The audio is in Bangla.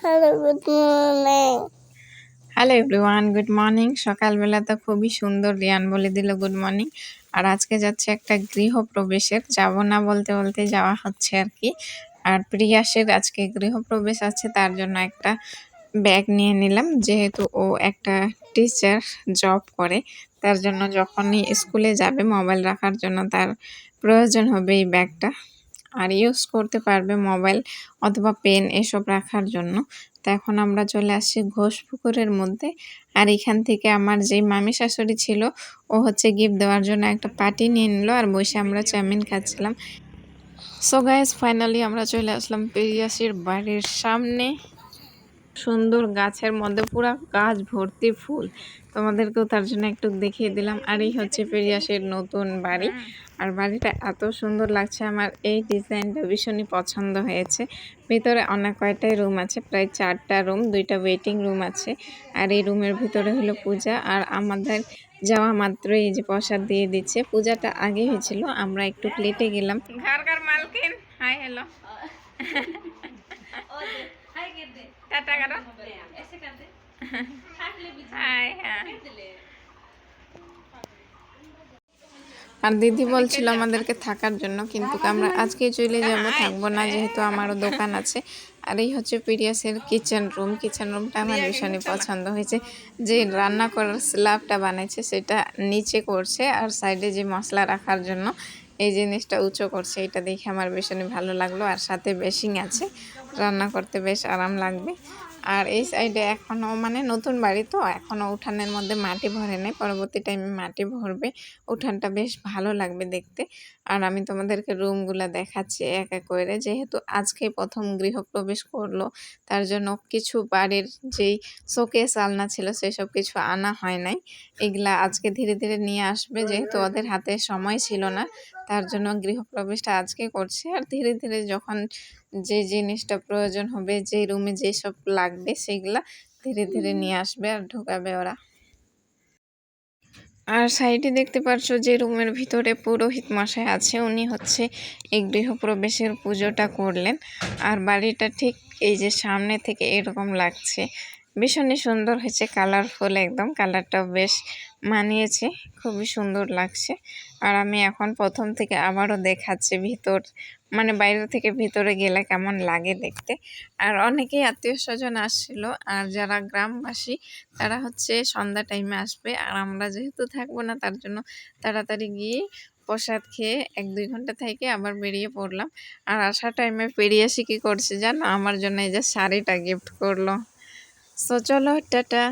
Hello good morning hello everyone good morning সকালবেলা তো খুবই সুন্দর রিয়ান বলে দিল গুড মর্নিং আর আজকে যাচ্ছে একটা গৃহপ্রবেশের। যাব না বলতে বলতে যাওয়া হচ্ছে আর কি। আর প্রিয়াসের আজকে গৃহপ্রবেশ আছে, তার জন্য একটা ব্যাগ নিয়ে নিলাম। যেহেতু ও একটা টিচার জব করে, তার জন্য যখনই স্কুলে যাবে মোবাইল রাখার জন্য তার প্রয়োজন হবে এই ব্যাগটা। আর ইউজ করতে পারবে মোবাইল অথবা পেন এসব রাখার জন্য। তো এখন আমরা চলে আসছি ঘোষপুকুরের মধ্যে। আর এখান থেকে আমার যে মামি শাশুড়ি ছিল, ও হচ্ছে গিফট দেওয়ার জন্য একটা পার্টি নিয়ে নিলো আর বসে আমরা চাউমিন খাচ্ছিলাম। সো গাইজ ফাইনালি আমরা চলে আসলাম পেরিয়াসির বাড়ির সামনে। সুন্দর গাছের মধ্যে পুরো গাছ ভর্তি ফুল তোমাদেরকেও তার জন্য একটু দেখিয়ে দিলাম আর এই হচ্ছে পেরিয়াসের নতুন বাড়ি আর বাড়িটা এত সুন্দর লাগছে আমার এই ডিজাইনটা ভীষণই পছন্দ হয়েছে ভিতরে অনেক কয়টাই রুম আছে প্রায় চারটা রুম দুইটা ওয়েটিং রুম আছে আর এই রুমের ভিতরে হলো পূজা আর আমাদের যাওয়া মাত্র এই যে প্রসাদ দিয়ে দিচ্ছে পূজাটা আগে হয়েছিল আমরা একটু প্লেটে গেলাম ঘর ঘর মালকিন হাই হ্যালো টাটা করো। হ্যাঁ। আর দিদি বলছিল আমাদেরকে থাকার জন্য, কিন্তু আমরা আজকে চলে যাব, থাকব না যেহেতু আমারও দোকান আছে। আর এই হচ্ছে পিরিয়াসের কিচেন রুম কিচেন রুমটা আমার ভীষণই পছন্দ হয়েছে। যে রান্না করার স্ল্যাবটা বানাইছে, সেটা নিচে করছে আর সাইডে যে মশলা রাখার জন্য এই জিনিসটা উঁচু করছে, এটা দেখে আমার ভীষণই ভালো লাগল। আর সাথে বেশিং আছে, রান্না করতে বেশ আরাম লাগবে। আর এই সাইডে এখনও মানে নতুন বাড়ি তো এখনও উঠানের মধ্যে মাটি ভরে নেই, পরবর্তী টাইমে মাটি ভরবে, উঠানটা বেশ ভালো লাগবে দেখতে। আর আমি তোমাদেরকে রুমগুলো দেখাচ্ছি এক এক করে, যেহেতু আজকে প্রথম গৃহপ্রবেশ করল, তার জন্য কিছু বাড়ির যেই শোকেস আলনা ছিল, সেসব কিছু আনা হয় নাই। এগুলা আজকে ধীরে ধীরে নিয়ে আসবে, যেহেতু ওদের হাতে সময় ছিল না, তার জন্য গৃহপ্রবেশটা আজকে করছে। আর ধীরে ধীরে যখন যে জিনিসটা প্রয়োজন হবে, যে রুমে যেসব লাগবে সেগুলা ধীরে ধীরে নিয়ে আসবে আর ঢোকাবে ওরা। আর সাইডে দেখতে পাচ্ছ যে রুমের ভিতরে পুরোহিত মশাই আছে উনি হচ্ছে এই গৃহপ্রবেশের পুজোটা করলেন। আর বাড়িটা ঠিক এই যে সামনে থেকে এরকম লাগছে। ভীষণই সুন্দর হয়েছে কালারফুল একদম। কালারটাও বেশ মানিয়েছে, খুবই সুন্দর লাগছে। আর আমি এখন প্রথম থেকে আবারও দেখাচ্ছি ভিতর মানে বাইরে থেকে ভিতরে গেলে কেমন লাগে দেখতে। আর অনেকেই আত্মীয় স্বজন আসছিল, আর যারা গ্রামবাসী, তারা হচ্ছে সন্ধ্যা টাইমে আসবে। আর আমরা যেহেতু থাকব না, তার জন্য তাড়াতাড়ি গিয়ে প্রসাদ খেয়ে এক দুই ঘণ্টা থেকে আবার বেরিয়ে পড়লাম। আর আসার টাইমে পেরিয়ে এসে কী করছে জানো? আমার জন্য এই যে শাড়িটা গিফট করল। সো চলো টাটা